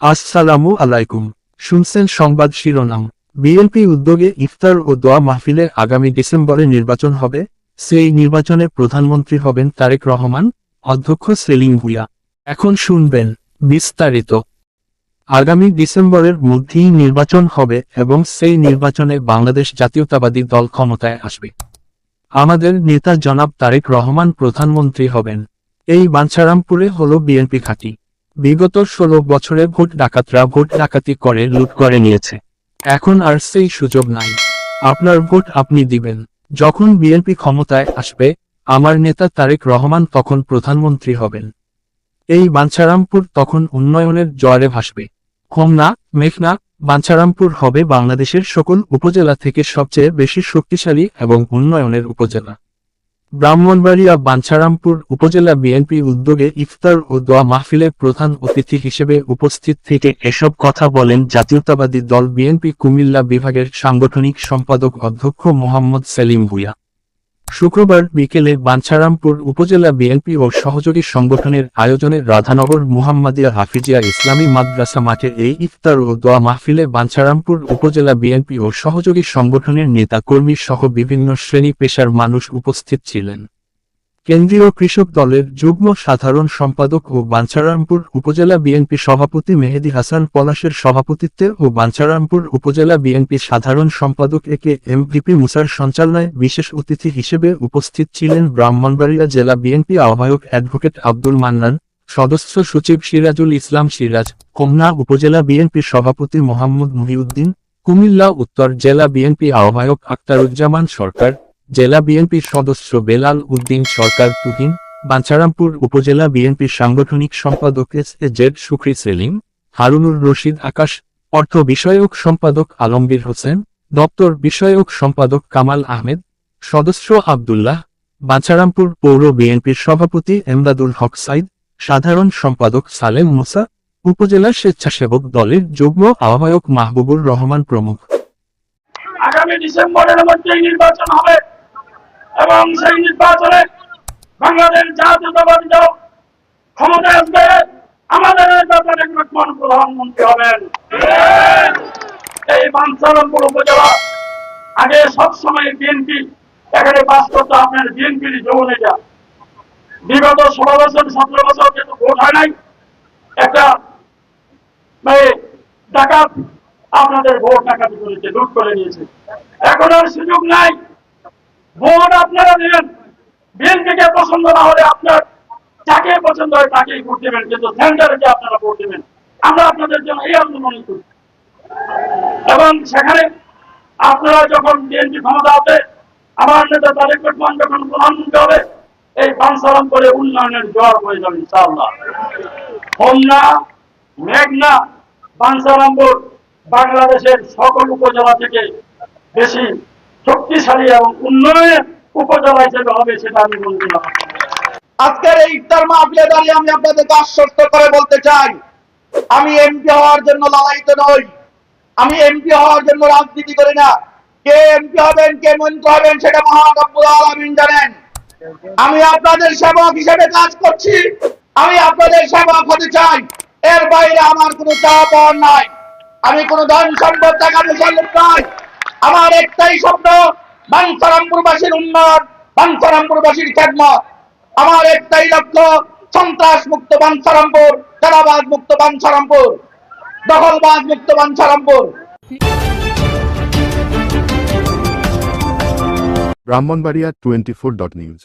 আসসালামু আলাইকুম। শুনছেন সংবাদ শিরোনাম। বিএনপি উদ্যোগে ইফতার ও দোয়া মাহফিলে আগামী ডিসেম্বরে নির্বাচন হবে। সেই নির্বাচনে প্রধানমন্ত্রী হবেন তারেক রহমান, অধ্যক্ষ সেলিম ভুইয়া। এখন শুনবেন বিস্তারিত। আগামী ডিসেম্বরের মধ্যেই নির্বাচন হবে এবং সেই নির্বাচনে বাংলাদেশ জাতীয়তাবাদী দল ক্ষমতায় আসবে। আমাদের নেতা জনাব তারেক রহমান প্রধানমন্ত্রী হবেন। এই বাঞ্ছারামপুরে হল বিএনপি ঘাঁটি। বিগত ষোলো বছরে ভোট ডাকাতরা ভোট ডাকাতি করে, লুট করে নিয়েছে। এখন আর সেই সুযোগ নাই। আপনার ভোট আপনি দিবেন। যখন বিএনপি ক্ষমতায় আসবে, আমার নেতা তারেক রহমান তখন প্রধানমন্ত্রী হবেন। এই বাঞ্ছারামপুর তখন উন্নয়নের জোয়ারে ভাসবে। হোমনা, মেঘনা, বাঞ্ছারামপুর হবে বাংলাদেশের সকল উপজেলা থেকে সবচেয়ে বেশি শক্তিশালী এবং উন্নয়নের উপজেলা। ব্রাহ্মণবাড়িয়া বাঞ্ছারামপুর উপজেলা বিএনপি উদ্যোগে ইফতার ও দোয়া মাহফিলের প্রধান অতিথি হিসেবে উপস্থিত থেকে এসব কথা বলেন জাতীয়তাবাদী দল বিএনপি কুমিল্লা বিভাগের সাংগঠনিক সম্পাদক অধ্যক্ষ মোহাম্মদ সেলিম ভুইয়া। শুক্রবার বিকেলে বাঞ্ছারামপুর উপজেলা বিএনপি ও সহযোগী সংগঠনের আয়োজনে রাধানগর মুহাম্মাদিয়া হাফিজিয়া ইসলামী মাদ্রাসা মাঠে এই ইফতার ও দোয়া মাহফিলে বাঞ্ছারামপুর উপজেলা বিএনপি ও সহযোগী সংগঠনের নেতা কর্মী সহ বিভিন্ন শ্রেণি পেশার মানুষ উপস্থিত ছিলেন। কেন্দ্রীয় কৃষক দলের যুগ্ম সাধারণ সম্পাদক ও বাঞ্ছারামপুর উপজেলা বিএনপি সভাপতি মেহেদি হাসান পলাশের সভাপতিত্বে ও বাঞ্ছারামপুর উপজেলা বিএনপি সাধারণ সম্পাদক এ কে এম মুসার সঞ্চালনায় বিশেষ অতিথি হিসেবে উপস্থিত ছিলেন ব্রাহ্মণবাড়িয়া জেলা বিএনপি আহ্বায়ক অ্যাডভোকেট আব্দুল মান্নান, সদস্য সচিব সিরাজুল ইসলাম সিরাজ কমনা উপজেলা বিএনপি সভাপতি মোহাম্মদ মুহিউদ্দিন, কুমিল্লা উত্তর জেলা বিএনপি আহ্বায়ক আক্তারুজ্জামান সরকার জেলা বিএনপির সদস্য বেলাল উদ্দিন সরকার তুহিন, বাঞ্ছারামপুর উপজেলা বিএনপির সাংগঠনিক সম্পাদক S A Z Sukhri Selim, Harunur Rashid Akash, অর্থ বিষয়ক সম্পাদক আলমগীর হোসেন, দপ্তর বিষয়ক সম্পাদক কামাল আহমেদ, সদস্য আবদুল্লাহ, বাঞ্ছারামপুর পৌর বিএনপির সভাপতি এমদাদুল হক সাইদ, সাধারণ সম্পাদক সালেম মুসা, উপজেলা স্বেচ্ছাসেবক দলের যুগ্ম আহ্বায়ক মাহবুবুর রহমান প্রমুখ। আগামী ডিসেম্বরের মধ্যে নির্বাচন হবে। এবং সেই নির্বাচনে বাংলাদেশ জাতীয়তাবাদী দল ক্ষমতা আসবে, আমাদের নেতা তারেক প্রধানমন্ত্রী হবেন। এই বাঞ্ছারামপুর উপজেলা আগে সবসময় বিএনপি, এখানে বাস করতো আপনার বিএনপির যৌন এটা বিগত ষোলো বছর, সতেরো বছর যেহেতু ভোট হয় নাই। একটা মানে ডাকাত আপনাদের ভোট ডাকাতি করেছে, লুট করে নিয়েছে। এখন আর সুযোগ নাই। ভোট আপনারা দেবেন। বিএনপিকে পছন্দ না হলে আপনার যাকে পছন্দ হয় তাকেই ভোট দেবেন, কিন্তু সেন্টারকে আপনারা ভোট দেবেন। আমরা আপনাদের জন্য এই আন্দোলন করি। এবং সেখানে আপনারা যখন বিএনপি ক্ষমতা হবে আমার নেতা তারেক রহমান যখন প্রধানমন্ত্রী হবে এই পাঁচসালাম করে উন্নয়নের জ্বর হয়ে যাবে, ইনশাআল্লাহ। হোমনা, মেঘনা বাঞ্ছারামপুর বাংলাদেশের সকল উপজেলা থেকে বেশি শক্তিশালী এবং উন্নয়নের উপজেলা হিসেবে হবে সেটা আমি বলছিলাম আজকের এই ইফতার মাহফিলে দাঁড়িয়ে আমি আপনাদেরকে আশ্বস্ত করে বলতে চাই, আমি এমপি হওয়ার জন্য লড়াইতে নই। আমি এমপি হওয়ার জন্য রাজনীতি করি না। কে এমপি হবেন, কে মন্ত্রী হবেন, সেটা মহানব্বুল আলমিন জানেন। আমি আপনাদের সেবক হিসেবে কাজ করছি। আমি আপনাদের সেবক হতে চাই। এর বাইরে আমার কোনো পাওয়ার নাই। আমি কোনো ধন সম্পদ টাকা পয়সার লোক নয় আমার একটাই স্বপ্ন বাঞ্ছারামপুরবাসীর উন্নয়ন বাঞ্ছারামপুরবাসীর খেদমত আমার একটাই লক্ষ্য সন্ত্রাস মুক্ত বাঞ্ছারামপুর চারাবাজ মুক্ত বাঞ্ছারামপুর দখলবাদ মুক্ত Bancharampur Brahmanbaria twenty four dot news.